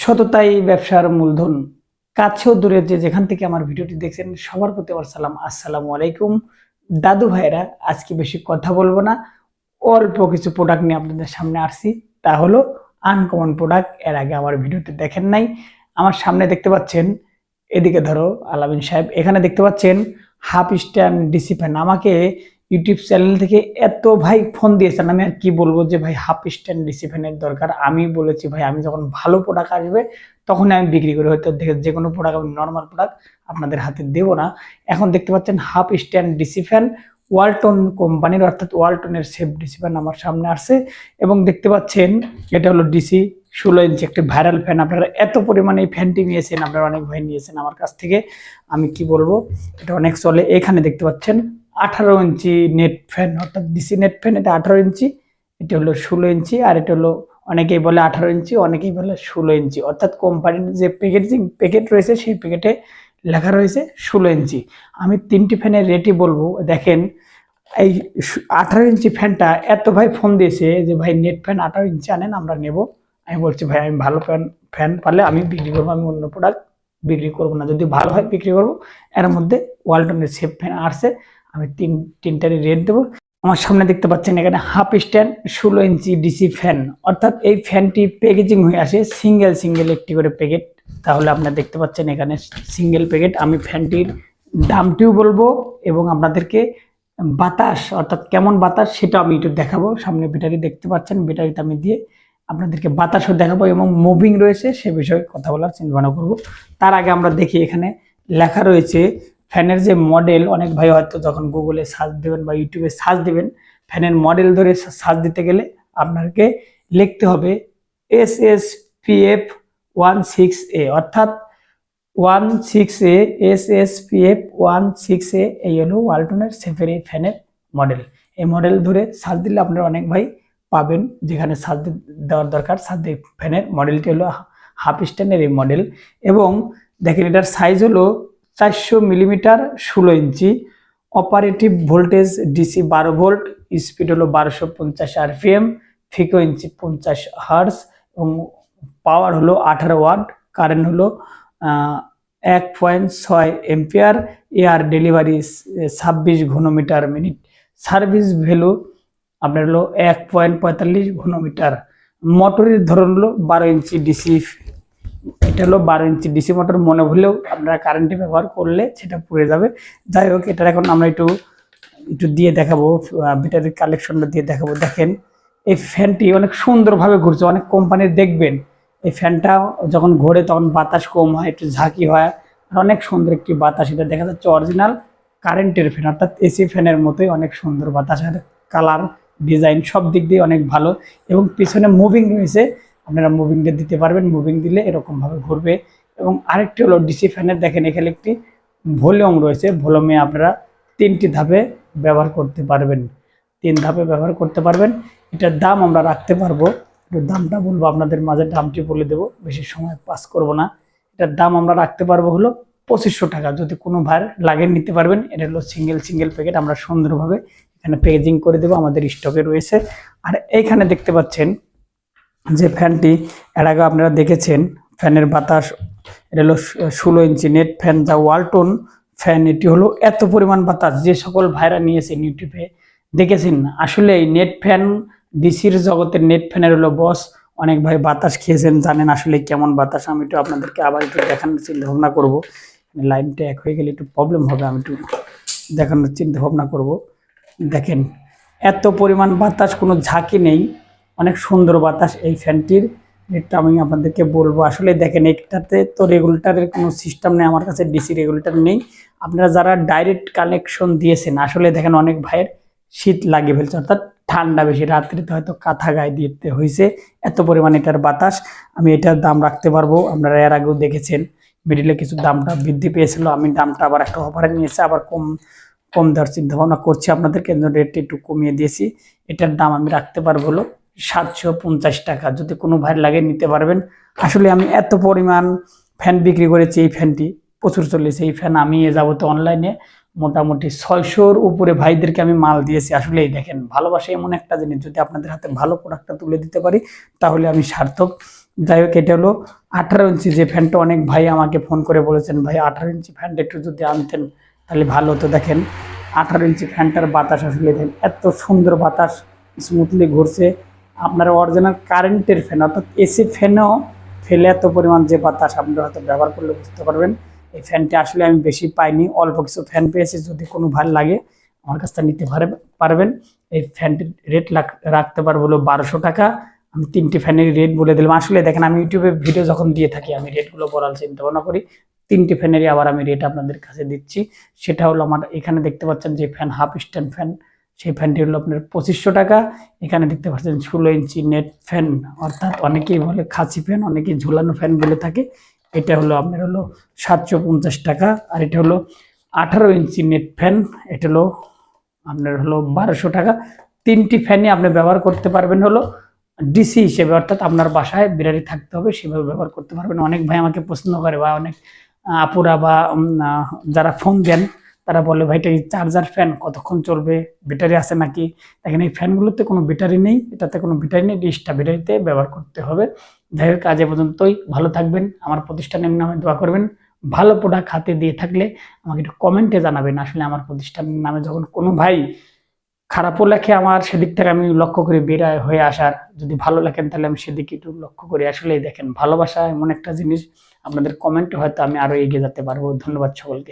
সততাই ব্যবসার মূলধন। কাছেও দূরে যে যেখান থেকে আমার ভিডিওটি দেখছেন, সবার প্রতি আমার সালাম। আসসালামু আলাইকুম। দাদু ভাইরা আজকে বেশি কথা বলব না। অল্প কিছু প্রোডাক্ট নিয়ে আপনাদের সামনে আসছি। তা হলো আনকমন প্রোডাক্টের আগে আমার ভিডিওতে দেখেন নাই। আমার সামনে দেখতে পাচ্ছেন, এদিকে ধরো, আলামিন সাহেব। এখানে দেখতে পাচ্ছেন, হাফ স্ট্যান্ড ডিসি আমাকে ইউটিউব চ্যানেল থেকে এত ভাই ফোন দিয়েছেন। আমি আর কি বলব যে, ভাই, হাফ স্ট্যান্ড ডিসি ফ্যানের দরকার। আমি বলেছি, ভাই, আমি যখন ভালো প্রোডাক্ট আসবে তখন আমি বিক্রি করি। হয়তো দেখে যে কোনো প্রোডাক্ট আমি নর্মাল প্রোডাক্ট আপনাদের হাতে দেবো না। এখন দেখতে পাচ্ছেন, half stand DC fan Walton কোম্পানির, অর্থাৎ ওয়ালটনের সেফ ডিসি ফ্যান আমার সামনে আসছে। এবং দেখতে পাচ্ছেন, এটা হলো ডিসি ষোলো ইঞ্চি একটি ভাইরাল ফ্যান আপনারা এত পরিমাণে এই ফ্যানটি নিয়েছেন, আপনারা অনেক ভাই নিয়েছেন আমার কাছ থেকে। আমি কি বলব, এটা অনেক চলে। এখানে দেখতে পাচ্ছেন আঠারো ইঞ্চি নেট ফ্যান অর্থাৎ ডিসি নেট ফ্যান এটা আঠারো ইঞ্চি, এটা হলো ষোলো ইঞ্চি, আর এটা হলো অনেকেই বলে আঠারো ইঞ্চি, অনেকেই বলে ষোলো ইঞ্চি। অর্থাৎ কোম্পানির যে প্যাকেজিং প্যাকেট রয়েছে, সেই প্যাকেটে লেখা রয়েছে ষোলো ইঞ্চি। আমি তিনটি ফ্যানের রেটই বলব। দেখেন, এই আঠারো ইঞ্চি ফ্যানটা এত ভাই ফোন দিয়েছে যে, ভাই নেট ফ্যান আঠারো ইঞ্চি আনেন, আমরা নেব। আমি বলছি, ভাই, আমি ভালো ফ্যান ফ্যান পারলে আমি বিক্রি করব, আমি অন্য প্রোডাক্ট বিক্রি করব না। যদি ভালো হয়, বিক্রি করব। এর মধ্যে ওয়ালটনের সেফ ফ্যান আসছে। আমি তিন, তিনটারই রেট দেবো। আমার সামনে দেখতে পাচ্ছেন এখানে হাফ স্ট্যান্ড ষোলো ইঞ্চি ডিসি ফ্যান অর্থাৎ এই ফ্যানটি প্যাকেজিং হয়ে আসে সিঙ্গেল সিঙ্গেল একটি করে প্যাকেট তাহলে আপনারা দেখতে পাচ্ছেন এখানে সিঙ্গেল প্যাকেট আমি ফ্যানটির দামটিও বলব এবং আপনাদেরকে বাতাস, অর্থাৎ কেমন বাতাস সেটা আমি একটু দেখাবো। সামনে ব্যাটারি দেখতে পাচ্ছেন, ব্যাটারিতে আমি দিয়ে আপনাদেরকে বাতাসও দেখাবো এবং মুভিং রয়েছে, সে বিষয়ে কথা বলার চিন্তা ভাবনা করব। তার আগে আমরা দেখি এখানে লেখা রয়েছে ফ্যানের যে মডেল অনেক ভাই হয়তো যখন গুগলে সার্চ দেবেন বা ইউটিউবে সার্চ দেবেন, ফ্যানের মডেল ধরে সার্চ দিতে গেলে আপনাকে লিখতে হবে S S P F one six A অর্থাৎ one six A S S P F one six A এই হলো ওয়ালটনের সেফের ফ্যানের মডেল এই মডেল ধরে সার্চ দিলে আপনারা অনেক ভাই পাবেন, যেখানে সার্চ দেওয়ার দরকার। সার্চ ফ্যানের মডেলটি হলো হাফ স্ট্যান্ডের এই মডেল এবং দেখেন এটার সাইজ হলো চারশো মিলিমিটার ষোলো ইঞ্চি। অপারেটিভ ভোল্টেজ ডিসি বারো ভোল্ট, স্পিড হলো বারোশো পঞ্চাশ আরপিএম ফ্রিকোয়েন্সি পঞ্চাশ হার্স এবং পাওয়ার হলো আঠারো ওয়াট, কারেন্ট হলো এক পয়েন্ট ছয় এম্পিয়ার, এয়ার ডেলিভারি ছাব্বিশ ঘনমিটার মিনিট। সার্ভিস ভ্যালু আপনার হলো এক পয়েন্ট পঁয়তাল্লিশ ঘনমিটার। মোটরের ধরন হলো বারো ইঞ্চি ডিসি এটা হলো বারো ইঞ্চি ডিসি মোটর। মনে হলেও আপনারা কারেন্টে ব্যবহার করলে সেটা পুড়ে যাবে। যাই হোক, এটার এখন আমরা একটু একটু দিয়ে দেখাবো ব্যাটারির কালেকশনটা দিয়ে দেখাবো। দেখেন, এই ফ্যানটি অনেক সুন্দরভাবে ঘুরছে। অনেক কোম্পানির দেখবেন, এই ফ্যানটা যখন ঘোরে তখন বাতাস কম হয়, একটু ঝাঁকি হয়। আর অনেক সুন্দর একটি বাতাস। এটা দেখা যাচ্ছে অরিজিনাল কারেন্টের ফ্যান অর্থাৎ এসি ফ্যানের মতোই অনেক সুন্দর বাতাস। আর কালার ডিজাইন সব দিক দিয়ে অনেক ভালো। এবং পিছনে মুভিং রয়েছে আপনারা মুভিংটা দিতে পারবেন মুভিং দিলে এরকমভাবে ঘুরবে। এবং আরেকটি হলো ডিসি ফ্যানের দেখেন, এখানে একটি ভলিউম রয়েছে। ভলিউমে আপনারা তিনটি ধাপে ব্যবহার করতে পারবেন। তিন ধাপে ব্যবহার করতে পারবেন। এটার দাম আমরা রাখতে পারব। একটু দামটা বলব, আপনাদের মাঝে দামটি বলে দেবো। বেশি সময় পাস করব না। এটার দাম আমরা রাখতে পারব হলো পঁচিশশো টাকা। যদি কোনো ভার লাগে নিতে পারবেন, এটা হলো সিঙ্গেল সিঙ্গেল প্যাকেট আমরা সুন্দরভাবে এখানে প্যাকেজিং করে দেবো। আমাদের স্টকে রয়েছে। আর এইখানে দেখতে পাচ্ছেন যে ফ্যানটি, এর আগে আপনারা দেখেছেন, ফ্যানের বাতাস, এটা হলো ষোলো ইঞ্চি নেট ফ্যান, যা ওয়ালটন ফ্যান, এটি হলো এত পরিমাণ বাতাস যে সকল ভাইরা নিয়েছেন ইউটিউবে। দেখেছেন আসলে এই নেট ফ্যান, ডিসির জগতের নেট ফ্যানের হলো বস। অনেক ভাই বাতাস খেয়েছেন, জানেন আসলে কেমন বাতাস, আমি একটু আপনাদেরকে আবার একটু দেখানোর চিন্তা ভাবনা করব। লাইনটা এক হয়ে গেলে একটু প্রবলেম হবে, আমি একটু দেখানোর চিন্তা ভাবনা করব। দেখেন, এত পরিমাণ বাতাস, কোনো ঝাঁকি নেই। অনেক সুন্দর বাতাস এই ফ্যানটির। এটা আমি আপনাদেরকে বলব। আসলে দেখেন একটাতে তো রেগুলেটারের কোনো সিস্টেম নেই, আমার কাছে ডিসি রেগুলেটার নেই। আপনারা যারা ডাইরেক্ট কানেকশন দিয়েছেন, আসলে দেখেন অনেক ভাইয়ের শীত লাগিয়ে ফেলছে, অর্থাৎ ঠান্ডা বেশি। রাত্রিতে হয়তো কাঁথা গায়ে দিতে হয়েছে, এত পরিমাণ এটার বাতাস। আমি এটার দাম রাখতে পারব, আপনারা এর আগেও দেখেছেন মিডিলে কিছু দামটা বৃদ্ধি পেয়েছিল, আমি দামটা আবার একটা অফারে নিয়েছি, আবার কম কম দেওয়ার চিন্তা ভাবনা করছি। আপনাদের কেন্দ্র রেটটা একটু কমিয়ে দিয়েছি, এটার দাম আমি রাখতে পারব সাতশো পঞ্চাশ টাকা। যদি কোনো ভাই লাগে নিতে পারবেন। আসলে আমি এত পরিমাণ ফ্যান বিক্রি করেছি এই ফ্যানটি প্রচুর চলেছে এই ফ্যান আমি এ যাবতে অনলাইনে মোটামুটি ছয়শোর উপরে ভাইদেরকে আমি মাল দিয়েছি। আসলে এই দেখেন, ভালোবাসা এমন একটা জিনিস। যদি আপনাদের হাতে ভালো প্রোডাক্টটা তুলে দিতে পারি, তাহলে আমি সার্থক। যাই হোক, এটা হলো আঠারো ইঞ্চি যে ফ্যানটা অনেক ভাই আমাকে ফোন করে বলেছেন, ভাই, আঠারো ইঞ্চি ফ্যানটা একটু যদি আনতেন, তাহলে ভালো হতো। দেখেন, আঠারো ইঞ্চি ফ্যানটার বাতাস আসলে এত সুন্দর বাতাস স্মুথলি ঘুরছে। আপনার অরিজিনাল কারেন্টের ফ্যান অর্থাৎ এসি ফ্যানও ফেলে এত পরিমাণ যে বাতাস আপনারা হয়তো ব্যবহার করলে বুঝতে পারবেন। এই ফ্যানটি আসলে আমি বেশি পাইনি, অল্প কিছু ফ্যান পেয়েছি, যদি কোনো ভালো লাগে আমার কাছ থেকে নিতে পারে- পারবেন। এই ফ্যানটির রেট রাখতে পারব হলো বারোশো টাকা। আমি তিনটি ফ্যানের রেট বলে দিলাম। আসলে দেখেন, আমি ইউটিউবে ভিডিও যখন দিয়ে থাকি, আমি রেটগুলো বলার চিন্তা ভাবনা করি। তিনটি ফ্যানেরই আবার আমি রেট আপনাদের কাছে দিচ্ছি। সেটা হলো আমার এখানে দেখতে পাচ্ছেন যে ফ্যান হাফ স্ট্যান্ড ফ্যান সেই ফ্যানটি হলো আপনার পঁচিশশো টাকা। এখানে দেখতে পাচ্ছেন ষোলো ইঞ্চি নেট ফ্যান অর্থাৎ অনেকেই বলে খাঁচি ফ্যান অনেকেই ঝুলানো ফ্যান বলে থাকে। এটা হলো আপনার হলো সাতশো পঞ্চাশ টাকা, আর এটা হলো আঠারো ইঞ্চি নেট ফ্যান এটা হলো আপনার হলো বারোশো টাকা। তিনটি ফ্যানই আপনি ব্যবহার করতে পারবেন হলো ডিসি হিসেবে, অর্থাৎ আপনার বাসায় বিরারি থাকতে হবে, সেভাবে ব্যবহার করতে পারবেন। অনেক ভাই আমাকে প্রশ্ন করে বা অনেক আপুরা বা যারা ফোন দেন তারা বলে, ভাই, এটা চার্জার ফ্যান কতক্ষণ চলবে? ব্যাটারি আছে নাকি? দেখেন, এই ফ্যানগুলোতে কোনো ব্যাটারি নেই, এটাতে কোনো ব্যাটারি নেই ডিসটা ব্যাটারিতে ব্যবহার করতে হবে। যাই হোক, আজ পর্যন্তই। ভালো থাকবেন, আমার প্রতিষ্ঠানের নামে দোয়া করবেন। ভালো প্রোডাক্ট হাতে দিয়ে থাকলে আমাকে একটু কমেন্টে জানাবেন, আসলে আমার প্রতিষ্ঠানের নামে যখন কোনো ভাই খারাপও লেখে আমার, সেদিক থেকে আমি লক্ষ্য করি বেরায় হয়ে আসার। যদি ভালো লেখেন, তাহলে আমি সেদিকে একটু লক্ষ্য করি। আসলেই দেখেন, ভালোবাসা এমন একটা জিনিস, আপনাদের কমেন্টে হয়তো আমি আরও এগিয়ে যেতে পারব। ধন্যবাদ সকলকে।